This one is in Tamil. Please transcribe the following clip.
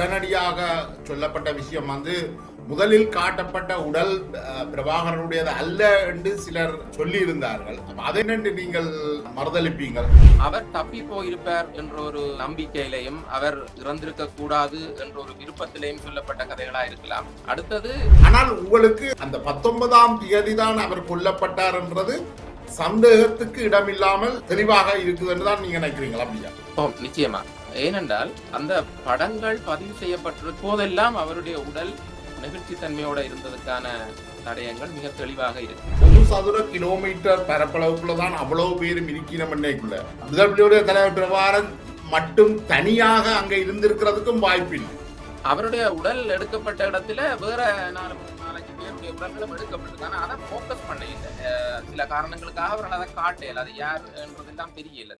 உடனடியாக சொல்லப்பட்ட விஷயம் வந்து முதலில் காட்டப்பட்ட உடல் பிரபாகரனுடையது அல்ல என்று சிலர் சொல்லியிருந்தார்கள். அப்ப அதை என்னென்று நீங்கள் மறுதளிப்பீங்கள் அவர் தப்பி போயிருப்பார் என்ற ஒரு நம்பிக்கையிலையும் அவர் இறந்திருக்க கூடாது என்ற ஒரு விருப்பத்திலையும் சொல்லப்பட்ட கதைகளா இருக்கலாம். அடுத்தது ஆனால் உங்களுக்கு அந்த பத்தொன்பதாம் தேதி தான் அவர் கொல்லப்பட்டார் என்றது சந்தேகத்துக்கு இடமில்லாமல் தெளிவாக இருக்குதுன்னு தான் நீங்க நினைக்கிறீங்களா அப்படியா? நிச்சயமா. ஏனென்றால் அந்த படங்கள் பதிவு செய்யப்பட்டிருக்கும் போதெல்லாம் அவருடைய உடல் நெகிழ்ச்சித்தன்மையோட இருந்ததுக்கான தடயங்கள் மிக தெளிவாக இருக்கு. ஒரு சதுர கிலோமீட்டர் பரப்பளவுக்குள்ள தான் அவ்வளவு பேரும் இருக்கணும் என்னைக்குள்ள. முதல்வருடைய தலைவர் பிரபாரன் மட்டும் தனியாக அங்க இருந்திருக்கிறதுக்கும் வாய்ப்பில்லை. அவருடைய உடல் எடுக்கப்பட்ட இடத்துல வேற நாலு நாலஞ்சு பேருடைய உடல்களும் எடுக்கப்பட்டிருக்கு. ஆனா அதை ஃபோக்கஸ் பண்ண இல்லை. சில காரணங்களுக்காக அவர்கள் அதை காட்டல. அது யார் என்றதெல்லாம் தெரியல.